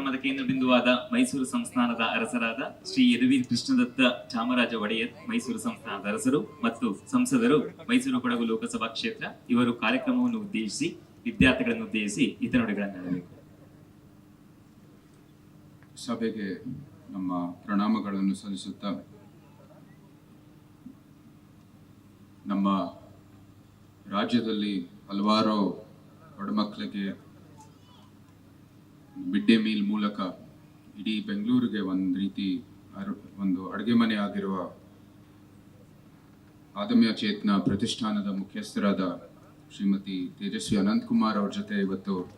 ಕಾರ್ಯಕ್ರಮದ ಕೇಂದ್ರ ಬಿಂದುವಾದ ಮೈಸೂರು ಸಂಸ್ಥಾನದ ಅರಸರಾದ ಶ್ರೀ ಯದುವೀರ್ ಕೃಷ್ಣದತ್ತ ಚಾಮರಾಜ ಒಡೆಯರ್, ಮೈಸೂರು ಸಂಸ್ಥಾನದ ಅರಸರು ಮತ್ತು ಸಂಸದರು, ಮೈಸೂರು ಕೊಡಗು ಲೋಕಸಭಾ ಕ್ಷೇತ್ರ. ಇವರು ಕಾರ್ಯಕ್ರಮವನ್ನು ಉದ್ದೇಶಿಸಿ, ವಿದ್ಯಾರ್ಥಿಗಳನ್ನು ಉದ್ದೇಶಿಸಿ ಹಿತನುಡಿಗಳನ್ನಾಡಬೇಕು ಸಭೆಗೆ ನಮ್ಮ ಪ್ರಣಾಮಗಳನ್ನು ಸಲ್ಲಿಸುತ್ತಾ ನಮ್ಮ ರಾಜ್ಯದಲ್ಲಿ ಹಲವಾರು ಬಡಮಕ್ಕಳಿಗೆ ಮಿಡ್ ಡೇ ಮೀಲ್ ಮೂಲಕ ಇಡೀ ಬೆಂಗಳೂರಿಗೆ ಒಂದು ರೀತಿ ಒಂದು ಅಡುಗೆ ಮನೆ ಆಗಿರುವ ಆದಮ್ಯ ಚೇತನ ಪ್ರತಿಷ್ಠಾನದ ಮುಖ್ಯಸ್ಥರಾದ ಶ್ರೀಮತಿ ತೇಜಸ್ವಿ ಅನಂತಕುಮಾರ್ ಅವ್ರ ಜೊತೆ ಇವತ್ತು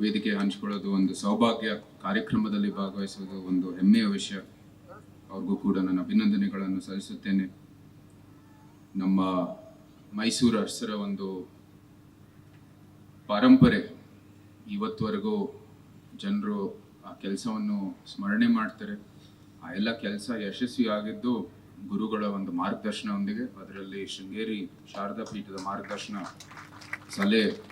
ವೇದಿಕೆ ಹಂಚಿಕೊಳ್ಳೋದು ಒಂದು ಸೌಭಾಗ್ಯ. ಕಾರ್ಯಕ್ರಮದಲ್ಲಿ ಭಾಗವಹಿಸುವುದು ಒಂದು ಹೆಮ್ಮೆಯ ವಿಷಯ. ಅವ್ರಿಗೂ ಕೂಡ ನನ್ನ ಅಭಿನಂದನೆಗಳನ್ನು ಸಲ್ಲಿಸುತ್ತೇನೆ. ನಮ್ಮ ಮೈಸೂರು ಅರಸರ ಒಂದು ಪರಂಪರೆ ಇವತ್ತುವರೆಗೂ ಜನರು ಆ ಕೆಲಸವನ್ನು ಸ್ಮರಣೆ ಮಾಡ್ತಾರೆ. ಆ ಎಲ್ಲ ಕೆಲಸ ಯಶಸ್ವಿ ಆಗಿದ್ದು ಗುರುಗಳ ಒಂದು ಮಾರ್ಗದರ್ಶನದೊಂದಿಗೆ ಅದರಲ್ಲಿ ಶೃಂಗೇರಿ ಶಾರದಾ ಪೀಠದ ಮಾರ್ಗದರ್ಶನ ಸಲಹೆ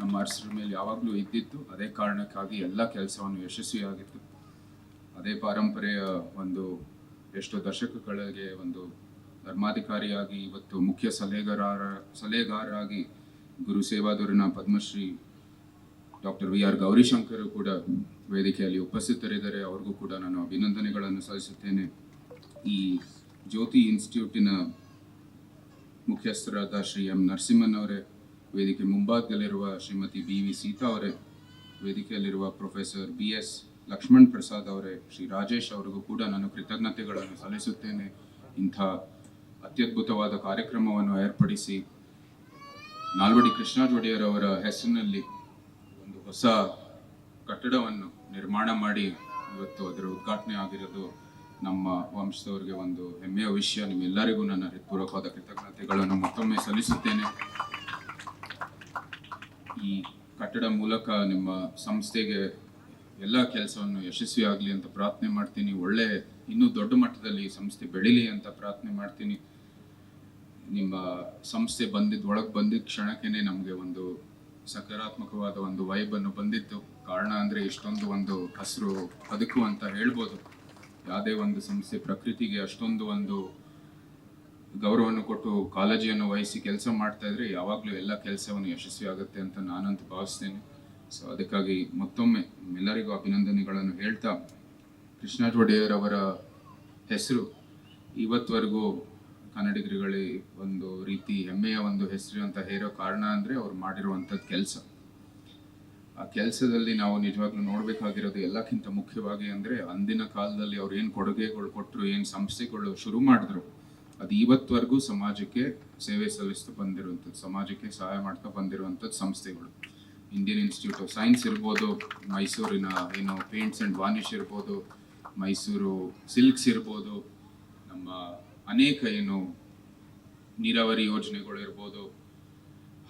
ನಮ್ಮ ಅರಸರ ಮೇಲೆ ಯಾವಾಗಲೂ ಇದ್ದಿತ್ತು. ಅದೇ ಕಾರಣಕ್ಕಾಗಿ ಎಲ್ಲ ಕೆಲಸವನ್ನು ಯಶಸ್ವಿಯಾಗಿತ್ತು. ಅದೇ ಪಾರಂಪರೆಯ ಒಂದು ಎಷ್ಟೋ ದಶಕಗಳಿಗೆ ಒಂದು ಧರ್ಮಾಧಿಕಾರಿಯಾಗಿ ಇವತ್ತು ಮುಖ್ಯ ಸಲಹೆಗಾರ ಸಲಹೆಗಾರರಾಗಿ ಗುರು ಸೇವಾದೂರಿನ Padmashri doctor V R Gowrishankar ಕೂಡ ವೇದಿಕೆಯಲ್ಲಿ ಉಪಸ್ಥಿತರಿದ್ದಾರೆ. ಅವ್ರಿಗೂ ಕೂಡ ನಾನು ಅಭಿನಂದನೆಗಳನ್ನು ಸಲ್ಲಿಸುತ್ತೇನೆ. ಈ ಜ್ಯೋತಿ ಇನ್ಸ್ಟಿಟ್ಯೂಟಿನ ಮುಖ್ಯಸ್ಥರಾದ ಶ್ರೀ ಎಂ ನರಸಿಂಹನ್ ಅವರೇ, ವೇದಿಕೆ ಮುಂಭಾಗದಲ್ಲಿರುವ ಶ್ರೀಮತಿ ಬಿ ವಿ ಸೀತಾ ಅವರೇ, ವೇದಿಕೆಯಲ್ಲಿರುವ professor B S Lakshman Prasad ಅವರೇ, ಶ್ರೀ ರಾಜೇಶ್ ಅವರಿಗೂ ಕೂಡ ನಾನು ಕೃತಜ್ಞತೆಗಳನ್ನು ಸಲ್ಲಿಸುತ್ತೇನೆ. ಇಂಥ ಅತ್ಯದ್ಭುತವಾದ ಕಾರ್ಯಕ್ರಮವನ್ನು ಏರ್ಪಡಿಸಿ ನಾಲ್ವಡಿ ಕೃಷ್ಣಾಜ್ ಒಡೆಯರ್ ಅವರ ಹೆಸರಿನಲ್ಲಿ ಹೊಸ ಕಟ್ಟಡವನ್ನು ನಿರ್ಮಾಣ ಮಾಡಿ ಇವತ್ತು ಅದರ ಉದ್ಘಾಟನೆ ಆಗಿರೋದು ನಮ್ಮ ವಂಶದವರಿಗೆ ಒಂದು ಹೆಮ್ಮೆಯ ವಿಷಯ. ನಿಮ್ಮೆಲ್ಲರಿಗೂ ನನ್ನ ಹೃತ್ಪೂರ್ವಕವಾದ ಕೃತಜ್ಞತೆಗಳನ್ನು ಮತ್ತೊಮ್ಮೆ ಸಲ್ಲಿಸುತ್ತೇನೆ. ಈ ಕಟ್ಟಡ ಮೂಲಕ ನಿಮ್ಮ ಸಂಸ್ಥೆಗೆ ಎಲ್ಲ ಕೆಲಸವನ್ನು ಯಶಸ್ವಿ ಆಗಲಿ ಅಂತ ಪ್ರಾರ್ಥನೆ ಮಾಡ್ತೀನಿ. ಒಳ್ಳೆ, ಇನ್ನೂ ದೊಡ್ಡ ಮಟ್ಟದಲ್ಲಿ ಈ ಸಂಸ್ಥೆ ಬೆಳೀಲಿ ಅಂತ ಪ್ರಾರ್ಥನೆ ಮಾಡ್ತೀನಿ. ನಿಮ್ಮ ಸಂಸ್ಥೆ ಬಂದಿದ್ದು ಒಳಗೆ ಬಂದಿದ್ದ ಕ್ಷಣಕ್ಕೇನೆ ನಮಗೆ ಒಂದು ಸಕಾರಾತ್ಮಕವಾದ ಒಂದು ವೈಬ್ ಅನ್ನು ಬಂದಿತ್ತು. ಕಾರಣ ಅಂದ್ರೆ ಇಷ್ಟೊಂದು ಒಂದು ಹಸಿರು ಬದುಕು ಅಂತ ಹೇಳ್ಬೋದು. ಯಾವುದೇ ಒಂದು ಸಂಸ್ಥೆ ಪ್ರಕೃತಿಗೆ ಅಷ್ಟೊಂದು ಒಂದು ಗೌರವವನ್ನು ಕೊಟ್ಟು ಕಾಳಜಿಯನ್ನು ವಹಿಸಿ ಕೆಲಸ ಮಾಡ್ತಾ ಇದ್ರೆ ಯಾವಾಗಲೂ ಎಲ್ಲ ಕೆಲಸವನ್ನು ಯಶಸ್ವಿ ಆಗುತ್ತೆ ಅಂತ ನಾನಂತೂ ಭಾವಿಸ್ತೇನೆ. ಸೊ ಅದಕ್ಕಾಗಿ ಮತ್ತೊಮ್ಮೆ ಎಲ್ಲರಿಗೂ ಅಭಿನಂದನೆಗಳನ್ನು ಹೇಳ್ತಾ ಕೃಷ್ಣ ಒಡೆಯರ್ ಅವರ ಹೆಸರು ಇವತ್ತವರೆಗೂ ಕನ್ನಡಿಗರುಗಳೇ ಒಂದು ರೀತಿ ಹೆಮ್ಮೆಯ ಒಂದು ಹೆಸರು ಅಂತ ಹೇರೋ ಕಾರಣ ಅಂದರೆ ಅವ್ರು ಮಾಡಿರುವಂಥದ್ದು ಕೆಲಸ. ಆ ಕೆಲಸದಲ್ಲಿ ನಾವು ನಿಜವಾಗ್ಲೂ ನೋಡಬೇಕಾಗಿರೋದು ಎಲ್ಲಕ್ಕಿಂತ ಮುಖ್ಯವಾಗಿ ಅಂದರೆ ಅಂದಿನ ಕಾಲದಲ್ಲಿ ಅವ್ರು ಏನು ಕೊಡುಗೆಗಳು ಕೊಟ್ಟರು ಏನು ಸಂಸ್ಥೆಗಳು ಶುರು ಮಾಡಿದ್ರು, ಅದು ಇವತ್ತವರೆಗೂ ಸಮಾಜಕ್ಕೆ ಸೇವೆ ಸಲ್ಲಿಸ್ತಾ ಬಂದಿರುವಂಥದ್ದು, ಸಮಾಜಕ್ಕೆ ಸಹಾಯ ಮಾಡ್ತಾ ಬಂದಿರುವಂಥದ್ದು ಸಂಸ್ಥೆಗಳು. ಇಂಡಿಯನ್ ಇನ್ಸ್ಟಿಟ್ಯೂಟ್ ಆಫ್ ಸೈನ್ಸ್ ಇರ್ಬೋದು, ಮೈಸೂರಿನ ಏನು ಪೇಂಟ್ಸ್ ಆ್ಯಂಡ್ ವಾನಿಷ್ ಇರ್ಬೋದು, ಮೈಸೂರು ಸಿಲ್ಕ್ಸ್ ಇರ್ಬೋದು, ನಮ್ಮ ಅನೇಕ ಏನು ನೀರಾವರಿ ಯೋಜನೆಗಳು ಇರ್ಬೋದು,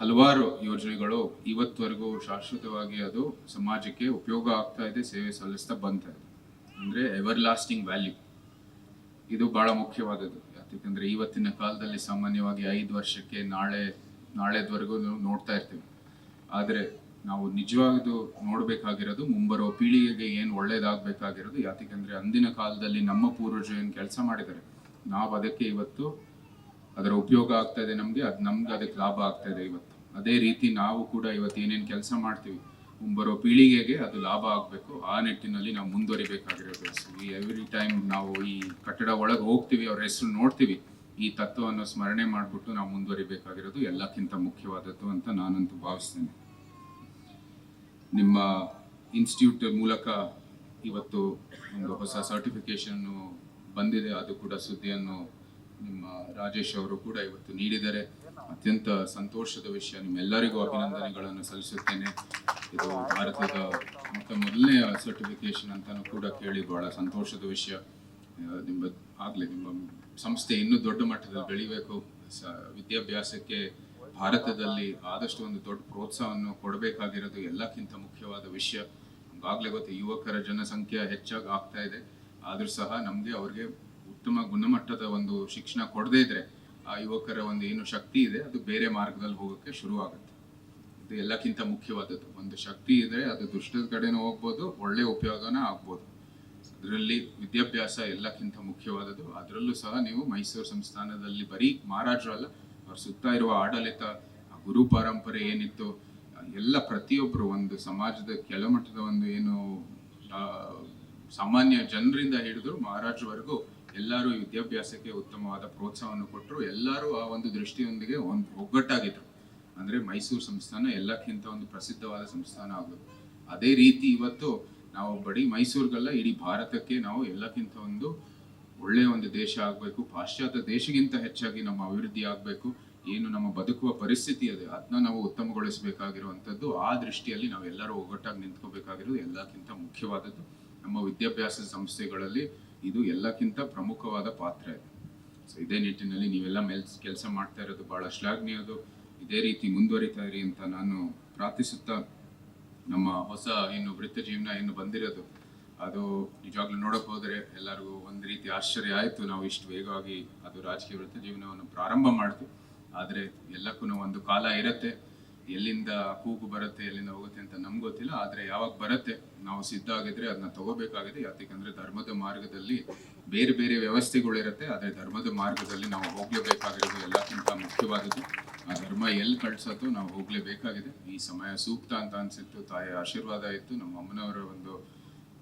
ಹಲವಾರು ಯೋಜನೆಗಳು ಇವತ್ತವರೆಗೂ ಶಾಶ್ವತವಾಗಿ ಅದು ಸಮಾಜಕ್ಕೆ ಉಪಯೋಗ ಆಗ್ತಾ ಇದೆ, ಸೇವೆ ಸಲ್ಲಿಸ್ತಾ ಬಂತಾ ಇದೆ. ಅಂದರೆ ಎವರ್ ಲಾಸ್ಟಿಂಗ್ ವ್ಯಾಲ್ಯೂ ಇದು ಬಹಳ ಮುಖ್ಯವಾದದ್ದು. ಯಾಕಂದ್ರೆ ಇವತ್ತಿನ ಕಾಲದಲ್ಲಿ ಸಾಮಾನ್ಯವಾಗಿ ಐದು ವರ್ಷಕ್ಕೆ ನಾಳೆ, ನಾಳೆದ್ವರೆಗೂ ನೋಡ್ತಾ ಇರ್ತೀವಿ. ಆದರೆ ನಾವು ನಿಜವಾಗಿದ್ದು ನೋಡಬೇಕಾಗಿರೋದು ಮುಂಬರೋ ಪೀಳಿಗೆಗೆ ಏನು ಒಳ್ಳೇದಾಗಬೇಕಾಗಿರೋದು, ಯಾಕೆಂದರೆ ಅಂದಿನ ಕಾಲದಲ್ಲಿ ನಮ್ಮ ಪೂರ್ವಜರು ಏನು ಕೆಲಸ ಮಾಡಿದ್ದಾರೆ? ನಾವು ಅದಕ್ಕೆ ಇವತ್ತು ಅದರ ಉಪಯೋಗ ಆಗ್ತಾ ಇದೆ ನಮಗೆ, ಅದು ನಮ್ಗೆ ಅದಕ್ಕೆ ಲಾಭ ಆಗ್ತಾ ಇದೆ ಇವತ್ತು. ಅದೇ ರೀತಿ ನಾವು ಕೂಡ ಇವತ್ತು ಏನೇನು ಕೆಲಸ ಮಾಡ್ತೀವಿ ಮುಂಬರೋ ಪೀಳಿಗೆಗೆ ಅದು ಲಾಭ ಆಗಬೇಕು. ಆ ನಿಟ್ಟಿನಲ್ಲಿ ನಾವು ಮುಂದುವರಿಬೇಕಾಗಿರೋದು ಈ ಎವ್ರಿ ಟೈಮ್ ನಾವು ಈ ಕಟ್ಟಡ ಒಳಗೆ ಹೋಗ್ತೀವಿ, ಅವ್ರ ಹೆಸರು ನೋಡ್ತೀವಿ, ಈ ತತ್ವವನ್ನು ಸ್ಮರಣೆ ಮಾಡಿಬಿಟ್ಟು ನಾವು ಮುಂದುವರಿಬೇಕಾಗಿರೋದು ಎಲ್ಲಕ್ಕಿಂತ ಮುಖ್ಯವಾದದ್ದು ಅಂತ ನಾನಂತೂ ಭಾವಿಸ್ತೇನೆ. ನಿಮ್ಮ ಇನ್ಸ್ಟಿಟ್ಯೂಟ್ ಮೂಲಕ ಇವತ್ತು ಒಂದು ಹೊಸ ಸರ್ಟಿಫಿಕೇಶನ್ ಬಂದಿದೆ, ಅದು ಕೂಡ ಸುದ್ದಿಯನ್ನು ನಿಮ್ಮ ರಾಜೇಶ್ ಅವರು ಕೂಡ ಇವತ್ತು ನೀಡಿದ್ದಾರೆ. ಅತ್ಯಂತ ಸಂತೋಷದ ವಿಷಯ. ನಿಮ್ಮೆಲ್ಲರಿಗೂ ಅಭಿನಂದನೆಗಳನ್ನು ಸಲ್ಲಿಸುತ್ತೇನೆ. ಇದು ಭಾರತದ ಮೊತ್ತ ಮೊದಲನೇ ಸರ್ಟಿಫಿಕೇಶನ್ ಅಂತಾನು ಕೂಡ ಕೇಳಿ ಬಹಳ ಸಂತೋಷದ ವಿಷಯ. ನಿಮ್ಮ, ಆಗಲಿ, ನಿಮ್ಮ ಸಂಸ್ಥೆ ಇನ್ನೂ ದೊಡ್ಡ ಮಟ್ಟದಲ್ಲಿ ಬೆಳಿಬೇಕು. ವಿದ್ಯಾಭ್ಯಾಸಕ್ಕೆ ಭಾರತದಲ್ಲಿ ಆದಷ್ಟು ಒಂದು ದೊಡ್ಡ ಪ್ರೋತ್ಸಾಹವನ್ನು ಕೊಡಬೇಕಾಗಿರೋದು ಎಲ್ಲಕ್ಕಿಂತ ಮುಖ್ಯವಾದ ವಿಷಯ. ಆಗಲೇ ಗೊತ್ತು, ಯುವಕರ ಜನಸಂಖ್ಯೆ ಹೆಚ್ಚಾಗಿ ಆಗ್ತಾ ಇದೆ. ಆದರೂ ಸಹ ನಮಗೆ ಅವ್ರಿಗೆ ಉತ್ತಮ ಗುಣಮಟ್ಟದ ಒಂದು ಶಿಕ್ಷಣ ಕೊಡದೇ ಇದ್ರೆ ಆ ಯುವಕರ ಒಂದು ಏನು ಶಕ್ತಿ ಇದೆ, ಅದು ಬೇರೆ ಮಾರ್ಗದಲ್ಲಿ ಹೋಗೋಕ್ಕೆ ಶುರು ಆಗುತ್ತೆ. ಇದು ಎಲ್ಲಕ್ಕಿಂತ ಮುಖ್ಯವಾದದ್ದು. ಒಂದು ಶಕ್ತಿ ಇದ್ರೆ ಅದು ದುಷ್ಟದ ಕಡೆನೂ ಹೋಗ್ಬೋದು, ಒಳ್ಳೆ ಉಪಯೋಗನ ಆಗ್ಬೋದು. ಅದರಲ್ಲಿ ವಿದ್ಯಾಭ್ಯಾಸ ಎಲ್ಲಕ್ಕಿಂತ ಮುಖ್ಯವಾದದ್ದು. ಅದರಲ್ಲೂ ಸಹ ನೀವು ಮೈಸೂರು ಸಂಸ್ಥಾನದಲ್ಲಿ ಬರೀ ಮಹಾರಾಜರು ಅಲ್ಲ, ಅವ್ರ ಸುತ್ತ ಇರುವ ಆಡಳಿತ ಗುರು ಪರಂಪರೆ ಏನಿತ್ತು, ಎಲ್ಲ ಪ್ರತಿಯೊಬ್ಬರು ಒಂದು ಸಮಾಜದ ಕೆಳಮಟ್ಟದ ಒಂದು ಏನು ಸಾಮಾನ್ಯ ಜನರಿಂದ ಹಿಡಿದು ಮಹಾರಾಜವರೆಗೂ ಎಲ್ಲರೂ ವಿದ್ಯಾಭ್ಯಾಸಕ್ಕೆ ಉತ್ತಮವಾದ ಪ್ರೋತ್ಸಾಹವನ್ನು ಕೊಟ್ಟರು. ಎಲ್ಲರೂ ಆ ಒಂದು ದೃಷ್ಟಿಯೊಂದಿಗೆ ಒಂದು ಒಗ್ಗಟ್ಟಾಗಿದ್ರು. ಅಂದ್ರೆ ಮೈಸೂರು ಸಂಸ್ಥಾನ ಎಲ್ಲಕ್ಕಿಂತ ಒಂದು ಪ್ರಸಿದ್ಧವಾದ ಸಂಸ್ಥಾನ ಆಗೋದು. ಅದೇ ರೀತಿ ಇವತ್ತು ನಾವು ಬಡಿ ಮೈಸೂರಿಗಲ್ಲ, ಇಡೀ ಭಾರತಕ್ಕೆ ನಾವು ಎಲ್ಲಕ್ಕಿಂತ ಒಂದು ಒಳ್ಳೆಯ ಒಂದು ದೇಶ ಆಗಬೇಕು. ಪಾಶ್ಚಾತ್ಯ ದೇಶಗಿಂತ ಹೆಚ್ಚಾಗಿ ನಮ್ಮ ಅಭಿವೃದ್ಧಿ ಆಗಬೇಕು. ಏನು ನಮ್ಮ ಬದುಕುವ ಪರಿಸ್ಥಿತಿ ಅದೇ. ಅದನ್ನ ನಾವು ಉತ್ತಮಗೊಳಿಸಬೇಕಾಗಿರುವಂಥದ್ದು ಆ ದೃಷ್ಟಿಯಲ್ಲಿ ನಾವೆಲ್ಲರೂ ಒಗ್ಗಟ್ಟಾಗಿ ನಿಂತ್ಕೋಬೇಕಾಗಿರೋದು ಎಲ್ಲಕ್ಕಿಂತ ಮುಖ್ಯವಾದದ್ದು. ನಮ್ಮ ವಿದ್ಯಾಭ್ಯಾಸ ಸಂಸ್ಥೆಗಳಲ್ಲಿ ಇದು ಎಲ್ಲಕ್ಕಿಂತ ಪ್ರಮುಖವಾದ ಪಾತ್ರ ಇದೆ. ಸೊ ಇದೇ ನಿಟ್ಟಿನಲ್ಲಿ ನೀವೆಲ್ಲ ಮೆಲ್ಸ್ ಕೆಲಸ ಮಾಡ್ತಾ ಇರೋದು ಬಹಳ ಶ್ಲಾಘನೀಯದು ಇದೇ ರೀತಿ ಮುಂದುವರಿತಾ ಇರಿ ಅಂತ ನಾನು ಪ್ರಾರ್ಥಿಸುತ್ತಾ ನಮ್ಮ ಹೊಸ ಏನು ವೃತ್ತ ಜೀವನ ಏನು ಬಂದಿರೋದು, ಅದು ನಿಜವಾಗ್ಲೂ ನೋಡಕ್ ಹೋದ್ರೆ ಎಲ್ಲರಿಗೂ ಒಂದು ರೀತಿ ಆಶ್ಚರ್ಯ ಆಯಿತು. ನಾವು ಇಷ್ಟು ವೇಗವಾಗಿ ಅದು ರಾಜಕೀಯ ವೃತ್ತ ಜೀವನವನ್ನು ಪ್ರಾರಂಭ ಮಾಡ್ತು ಆದರೆ ಎಲ್ಲಕ್ಕೂ ಒಂದು ಕಾಲ ಇರುತ್ತೆ. ಎಲ್ಲಿಂದ ಕೂಗು ಬರುತ್ತೆ, ಎಲ್ಲಿಂದ ಹೋಗುತ್ತೆ ಅಂತ ನಮ್ಗೆ ಗೊತ್ತಿಲ್ಲ. ಆದರೆ ಯಾವಾಗ ಬರುತ್ತೆ, ನಾವು ಸಿದ್ಧ ಆಗಿದ್ರೆ ಅದನ್ನ ತಗೋಬೇಕಾಗಿದೆ. ಯಾಕಂದ್ರೆ ಧರ್ಮದ ಮಾರ್ಗದಲ್ಲಿ ಬೇರೆ ಬೇರೆ ವ್ಯವಸ್ಥೆಗಳಿರುತ್ತೆ ಆದರೆ ಧರ್ಮದ ಮಾರ್ಗದಲ್ಲಿ ನಾವು ಹೋಗ್ಲೇಬೇಕಾಗಿರೋದು ಎಲ್ಲಕ್ಕಿಂತ ಮುಖ್ಯವಾದದ್ದು, ಆ ಧರ್ಮ ಎಲ್ಲಿ ಕಳ್ಸತ್ತೋ ನಾವು ಹೋಗ್ಲೇಬೇಕಾಗಿದೆ. ಈ ಸಮಯ ಸೂಕ್ತ ಅಂತ ಅನ್ಸಿತ್ತು, ತಾಯಿ ಆಶೀರ್ವಾದ ಇತ್ತು, ನಮ್ಮ ಅಮ್ಮನವರ ಒಂದು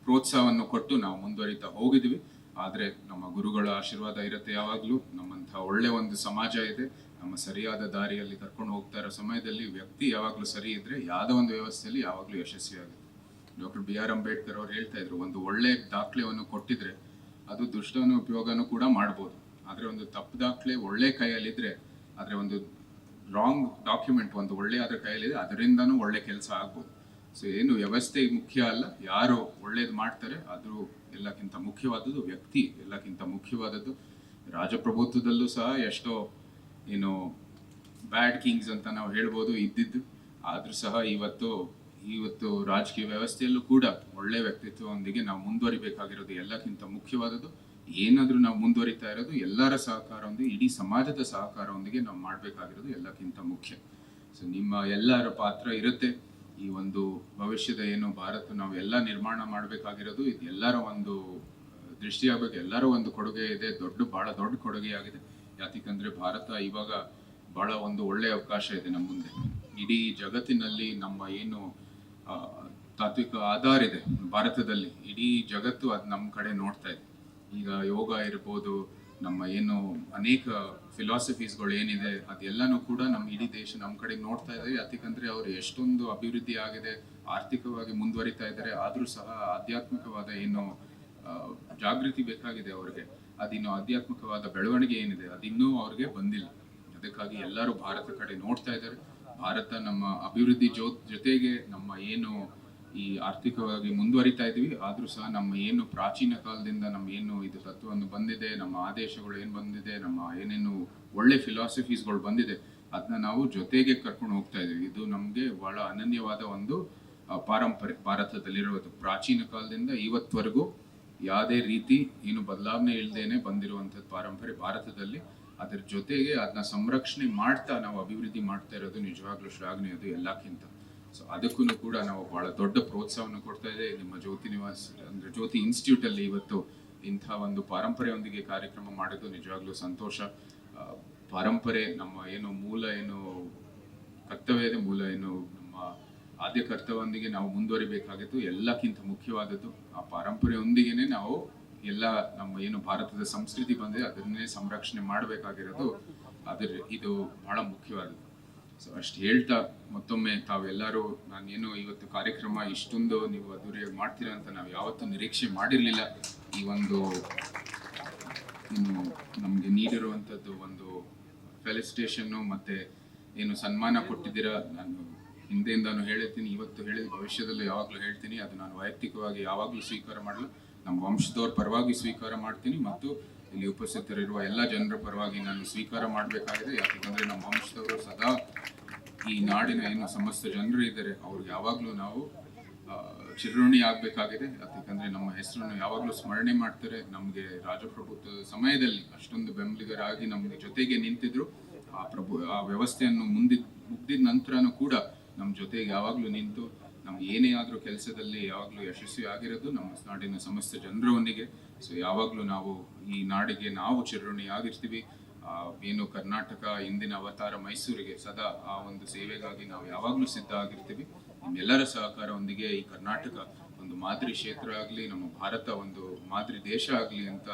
ಪ್ರೋತ್ಸಾಹವನ್ನು ಕೊಟ್ಟು ನಾವು ಮುಂದುವರಿತಾ ಹೋಗಿದ್ವಿ. ಆದರೆ ನಮ್ಮ ಗುರುಗಳ ಆಶೀರ್ವಾದ ಇರುತ್ತೆ ಯಾವಾಗಲೂ. ನಮ್ಮಂಥ ಒಳ್ಳೆ ಒಂದು ಸಮಾಜ ಇದೆ. ನಮ್ಮ ಸರಿಯಾದ ದಾರಿಯಲ್ಲಿ ಕರ್ಕೊಂಡು ಹೋಗ್ತಾ ಇರೋ ಸಮಯದಲ್ಲಿ ವ್ಯಕ್ತಿ ಯಾವಾಗಲೂ ಸರಿ ಇದ್ದರೆ ಯಾವುದೋ ಒಂದು ವ್ಯವಸ್ಥೆಯಲ್ಲಿ ಯಾವಾಗಲೂ ಯಶಸ್ವಿಯಾಗುತ್ತೆ. ಡಾಕ್ಟರ್ ಬಿ ಆರ್ ಅಂಬೇಡ್ಕರ್ ಅವ್ರು ಹೇಳ್ತಾ ಇದ್ರು, ಒಂದು ಒಳ್ಳೆ ದಾಖಲೆಯನ್ನು ಕೊಟ್ಟಿದ್ರೆ ಅದು ದುಷ್ಟನ ಉಪಯೋಗನೂ ಕೂಡ ಮಾಡ್ಬೋದು. ಆದರೆ ಒಂದು ತಪ್ಪು ದಾಖಲೆ ಒಳ್ಳೆ ಕೈಯಲ್ಲಿದ್ದರೆ ಆದರೆ ಒಂದು ರಾಂಗ್ ಡಾಕ್ಯುಮೆಂಟ್ ಒಂದು ಒಳ್ಳೆ ಅದರ ಕೈಯಲ್ಲಿದೆ ಅದರಿಂದನೂ ಒಳ್ಳೆ ಕೆಲಸ ಆಗ್ಬೋದು. ಸೊ ಏನು ವ್ಯವಸ್ಥೆ ಮುಖ್ಯ ಅಲ್ಲ, ಯಾರು ಒಳ್ಳೇದು ಮಾಡ್ತಾರೆ ಅದು ಎಲ್ಲಕ್ಕಿಂತ ಮುಖ್ಯವಾದದ್ದು ವ್ಯಕ್ತಿ, ಎಲ್ಲಕ್ಕಿಂತ ಮುಖ್ಯವಾದದ್ದು ರಾಜಪ್ರಭುತ್ವದಲ್ಲೂ ಸಹ ಎಷ್ಟೋ ಏನು ಬ್ಯಾಡ್ ಕಿಂಗ್ಸ್ ಅಂತ ನಾವು ಹೇಳ್ಬೋದು ಇದ್ದಿದ್ದು. ಆದರೂ ಸಹ ಇವತ್ತು ಇವತ್ತು ರಾಜಕೀಯ ವ್ಯವಸ್ಥೆಯಲ್ಲೂ ಕೂಡ ಒಳ್ಳೆ ವ್ಯಕ್ತಿತ್ವದೊಂದಿಗೆ ನಾವು ಮುಂದುವರಿಬೇಕಾಗಿರೋದು ಎಲ್ಲಕ್ಕಿಂತ ಮುಖ್ಯವಾದದ್ದು. ಏನಾದರೂ ನಾವು ಮುಂದುವರಿತಾ ಇರೋದು ಎಲ್ಲರ ಸಹಕಾರದೊಂದಿಗೆ ಇಡೀ ಸಮಾಜದ ಸಹಕಾರದೊಂದಿಗೆ ನಾವು ಮಾಡಬೇಕಾಗಿರೋದು ಎಲ್ಲಕ್ಕಿಂತ ಮುಖ್ಯ. ಸೊ ನಿಮ್ಮ ಎಲ್ಲರ ಪಾತ್ರ ಇರುತ್ತೆ. ಈ ಒಂದು ಭವಿಷ್ಯದ ಏನು ಭಾರತ ನಾವು ಎಲ್ಲ ನಿರ್ಮಾಣ ಮಾಡಬೇಕಾಗಿರೋದು, ಇದು ಎಲ್ಲರ ಒಂದು ದೃಷ್ಟಿಯಾಗಬೇಕು ಎಲ್ಲರ ಒಂದು ಕೊಡುಗೆ ಇದೆ. ದೊಡ್ಡ ಭಾಳ ದೊಡ್ಡ ಕೊಡುಗೆ ಆಗಿದೆ ಯಾಕಂದ್ರೆ ಭಾರತ ಇವಾಗ ಬಹಳ ಒಂದು ಒಳ್ಳೆ ಅವಕಾಶ ಇದೆ ನಮ್ಮ ಮುಂದೆ. ಇಡೀ ಜಗತ್ತಿನಲ್ಲಿ ನಮ್ಮ ಏನು ತಾತ್ವಿಕ ಆಧಾರ ಇದೆ ಭಾರತದಲ್ಲಿ. ಇಡೀ ಜಗತ್ತು ಅದು ನಮ್ಮ ಕಡೆ ನೋಡ್ತಾ ಇದೆ. ಈಗ ಯೋಗ ಇರ್ಬೋದು, ನಮ್ಮ ಏನು ಅನೇಕ ಫಿಲಾಸಫೀಸ್ಗಳು ಏನಿದೆ ಅದೆಲ್ಲನೂ ಕೂಡ ನಮ್ಮ ಇಡೀ ದೇಶ ನಮ್ಮ ಕಡೆ ನೋಡ್ತಾ ಇದೆ. ಯಾಕಂದ್ರೆ ಅವರು ಎಷ್ಟೊಂದು ಅಭಿವೃದ್ಧಿ ಆಗಿದೆ, ಆರ್ಥಿಕವಾಗಿ ಮುಂದುವರಿತಾ ಇದ್ದಾರೆ, ಆದರೂ ಸಹ ಆಧ್ಯಾತ್ಮಿಕವಾದ ಏನು ಜಾಗೃತಿ ಬೇಕಾಗಿದೆ ಅವ್ರಿಗೆ. ಅದಿನ್ನು ಆಧ್ಯಾತ್ಮಿಕವಾದ ಬೆಳವಣಿಗೆ ಏನಿದೆ, ಅದಿನ್ನೂ ಅವ್ರಿಗೆ ಬಂದಿಲ್ಲ. ಅದಕ್ಕಾಗಿ ಎಲ್ಲರೂ ಭಾರತ ಕಡೆ ನೋಡ್ತಾ ಇದ್ದಾರೆ. ಭಾರತ ನಮ್ಮ ಅಭಿವೃದ್ಧಿ ಜೊ, ಜೊತೆಗೆ ನಮ್ಮ ಏನು ಈ ಆರ್ಥಿಕವಾಗಿ ಮುಂದುವರಿತಾ ಇದೀವಿ, ಆದರೂ ಸಹ ನಮ್ಮ ಏನು ಪ್ರಾಚೀನ ಕಾಲದಿಂದ ನಮ್ಮ ಏನು ಇದು ತತ್ವವನ್ನು ಬಂದಿದೆ, ನಮ್ಮ ಆದೇಶಗಳು ಏನು ಬಂದಿದೆ, ನಮ್ಮ ಏನೇನು ಒಳ್ಳೆ ಫಿಲಾಸಫೀಸ್ಗಳು ಬಂದಿದೆ ಅದನ್ನ ನಾವು ಜೊತೆಗೆ ಕರ್ಕೊಂಡು ಹೋಗ್ತಾ ಇದೀವಿ. ಇದು ನಮಗೆ ಬಹಳ ಅನನ್ಯವಾದ ಒಂದು ಪಾರಂಪರೆ, ಭಾರತದಲ್ಲಿರುವುದು. ಪ್ರಾಚೀನ ಕಾಲದಿಂದ ಇವತ್ವರೆಗೂ ಯಾವುದೇ ರೀತಿ ಏನು ಬದಲಾವಣೆ ಇಲ್ಲದೇನೆ ಬಂದಿರುವಂಥದ್ದು ಪಾರಂಪರೆ ಭಾರತದಲ್ಲಿ, ಅದರ ಜೊತೆಗೆ ಅದನ್ನ ಸಂರಕ್ಷಣೆ ಮಾಡ್ತಾ ನಾವು ಅಭಿವೃದ್ಧಿ ಮಾಡ್ತಾ ಇರೋದು ನಿಜವಾಗ್ಲೂ ಶ್ಲಾಘನೀಯದು ಎಲ್ಲಕ್ಕಿಂತ. ಸೊ ಅದಕ್ಕೂ ಕೂಡ ನಾವು ಬಹಳ ದೊಡ್ಡ ಪ್ರೋತ್ಸಾಹವನ್ನು ಕೊಡ್ತಾ ಇದೆ. ನಿಮ್ಮ ಜ್ಯೋತಿ ನಿವಾಸ್, ಅಂದ್ರೆ ಜ್ಯೋತಿ ಇನ್ಸ್ಟಿಟ್ಯೂಟ್ ಅಲ್ಲಿ ಇವತ್ತು ಇಂಥ ಒಂದು ಪಾರಂಪರೆಯೊಂದಿಗೆ ಕಾರ್ಯಕ್ರಮ ಮಾಡೋದು ನಿಜವಾಗ್ಲೂ ಸಂತೋಷ. ಪರಂಪರೆ ನಮ್ಮ ಏನು ಮೂಲ ಏನು ಕರ್ತವ್ಯದ ಮೂಲ ಏನು ಆದ್ಯ ಕರ್ತವ್ಯದೊಂದಿಗೆ ನಾವು ಮುಂದುವರಿಬೇಕಾಗಿತ್ತು ಎಲ್ಲಕ್ಕಿಂತ ಮುಖ್ಯವಾದದ್ದು ಆ ಪರಂಪರೆಯೊಂದಿಗೆನೆ ನಾವು ಎಲ್ಲ ನಮ್ಮ ಏನು ಭಾರತದ ಸಂಸ್ಕೃತಿ ಬಂದಿದೆ, ಅದನ್ನೇ ಸಂರಕ್ಷಣೆ ಮಾಡಬೇಕಾಗಿರೋದು ಅದ್ರ ಇದು ಬಹಳ ಮುಖ್ಯವಾದದ್ದು. ಸೊ ಅಷ್ಟು ಹೇಳ್ತಾ ಮತ್ತೊಮ್ಮೆ ತಾವೆಲ್ಲರೂ ನಾನೇನು ಇವತ್ತು ಕಾರ್ಯಕ್ರಮ ಇಷ್ಟೊಂದು ನೀವು ಅದ್ದೂರಿಯಾಗಿ ಮಾಡ್ತೀರಾ ಅಂತ ನಾವು ಯಾವತ್ತೂ ನಿರೀಕ್ಷೆ ಮಾಡಿರಲಿಲ್ಲ. ಈ ಒಂದು ನಮಗೆ ನೀಡಿರುವಂಥದ್ದು ಒಂದು ಫೆಲಿಸಿಟೇಷನ್ನು ಮತ್ತು ಏನು ಸನ್ಮಾನ ಕೊಟ್ಟಿದ್ದೀರಾ ನಾನು ಹಿಂದೆಯಿಂದಾನು ಹೇಳಿರ್ತೀನಿ, ಇವತ್ತು ಹೇಳಿದ ಭವಿಷ್ಯದಲ್ಲೂ ಯಾವಾಗಲೂ ಹೇಳ್ತೀನಿ, ಅದು ನಾನು ವೈಯಕ್ತಿಕವಾಗಿ ಯಾವಾಗಲೂ ಸ್ವೀಕಾರ ಮಾಡಲು ನಮ್ಮ ವಂಶದವ್ರ ಪರವಾಗಿ ಸ್ವೀಕಾರ ಮಾಡ್ತೀನಿ ಮತ್ತು ಇಲ್ಲಿ ಉಪಸ್ಥಿತರಿರುವ ಎಲ್ಲ ಜನರ ಪರವಾಗಿ ನಾನು ಸ್ವೀಕಾರ ಮಾಡಬೇಕಾಗಿದೆ. ಯಾಕಂದರೆ ನಮ್ಮ ವಂಶದವರು ಸದಾ ಈ ನಾಡಿನ ಏನು ಸಮಸ್ತ ಜನರು ಇದ್ದಾರೆ. ಅವ್ರಿಗೆ ಯಾವಾಗಲೂ ನಾವು ಚಿರಋಣಿ ಆಗ್ಬೇಕಾಗಿದೆ. ಯಾಕಂದ್ರೆ ನಮ್ಮ ಹೆಸರನ್ನು ಯಾವಾಗಲೂ ಸ್ಮರಣೆ ಮಾಡ್ತಾರೆ. ನಮಗೆ ರಾಜಪ್ರಭುತ್ವದ ಸಮಯದಲ್ಲಿ ಅಷ್ಟೊಂದು ಬೆಂಬಲಿಗರಾಗಿ ನಮಗೆ ಜೊತೆಗೆ ನಿಂತಿದ್ರು. ಆ ಪ್ರಭು, ಆ ವ್ಯವಸ್ಥೆಯನ್ನು ಮುಂದಿ ಮುಗ್ದಿದ ನಂತರನೂ ಕೂಡ ನಮ್ಮ ಜೊತೆಗೆ ಯಾವಾಗಲೂ ನಿಂತು ನಮ್ಮ ಏನೇ ಆದರೂ ಕೆಲಸದಲ್ಲಿ ಯಾವಾಗಲೂ ಯಶಸ್ವಿ ಆಗಿರೋದು ನಮ್ಮ ನಾಡಿನ ಸಮಸ್ತ ಜನರೊಂದಿಗೆ ಸೊ ಯಾವಾಗಲೂ ನಾವು ಈ ನಾಡಿಗೆ ನಾವು ಚಿರಋಣಿ ಆಗಿರ್ತೀವಿ ಏನು ಕರ್ನಾಟಕ ಇಂದಿನ ಅವತಾರ ಮೈಸೂರಿಗೆ ಸದಾ ಆ ಒಂದು ಸೇವೆಗಾಗಿ ನಾವು ಯಾವಾಗಲೂ ಸಿದ್ಧ ಆಗಿರ್ತೀವಿ. ನಿಮ್ಮೆಲ್ಲರ ಸಹಕಾರದೊಂದಿಗೆ ಈ ಕರ್ನಾಟಕ ಒಂದು ಮಾದರಿ ಕ್ಷೇತ್ರ ಆಗಲಿ, ನಮ್ಮ ಭಾರತ ಒಂದು ಮಾದರಿ ದೇಶ ಆಗಲಿ ಅಂತ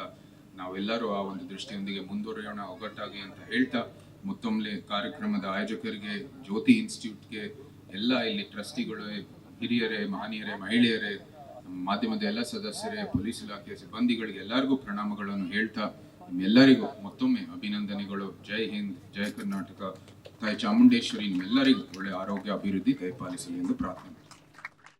ನಾವೆಲ್ಲರೂ ಆ ಒಂದು ದೃಷ್ಟಿಯೊಂದಿಗೆ ಮುಂದುವರಿಯೋಣ ಒಗ್ಗಟ್ಟಾಗಿ ಅಂತ ಹೇಳ್ತಾ, ಮತ್ತೊಮ್ಮೆ ಕಾರ್ಯಕ್ರಮದ ಆಯೋಜಕರಿಗೆ, ಜ್ಯೋತಿ ಇನ್ಸ್ಟಿಟ್ಯೂಟ್ಗೆ ಎಲ್ಲ ಇಲ್ಲಿ ಟ್ರಸ್ಟಿಗಳು, ಹಿರಿಯರೇ, ಮಹನೀಯರೇ, ಮಹಿಳೆಯರೇ ಮಾಧ್ಯಮದ ಎಲ್ಲ ಸದಸ್ಯರೇ, ಪೊಲೀಸ್ ಇಲಾಖೆಯ ಸಿಬ್ಬಂದಿಗಳಿಗೆ ಎಲ್ಲರಿಗೂ ಪ್ರಣಾಮಗಳನ್ನು ಹೇಳ್ತಾ ನಿಮ್ಮೆಲ್ಲರಿಗೂ ಮತ್ತೊಮ್ಮೆ ಅಭಿನಂದನೆಗಳು. ಜೈ ಹಿಂದ್, ಜೈ ಕರ್ನಾಟಕ. ತಾಯಿ ಚಾಮುಂಡೇಶ್ವರಿ, ನಿಮ್ಮೆಲ್ಲರಿಗೂ ಒಳ್ಳೆ ಆರೋಗ್ಯ, ಅಭಿವೃದ್ಧಿ ದಯಪಾಲಿಸಲಿ ಎಂದು ಪ್ರಾರ್ಥನೆ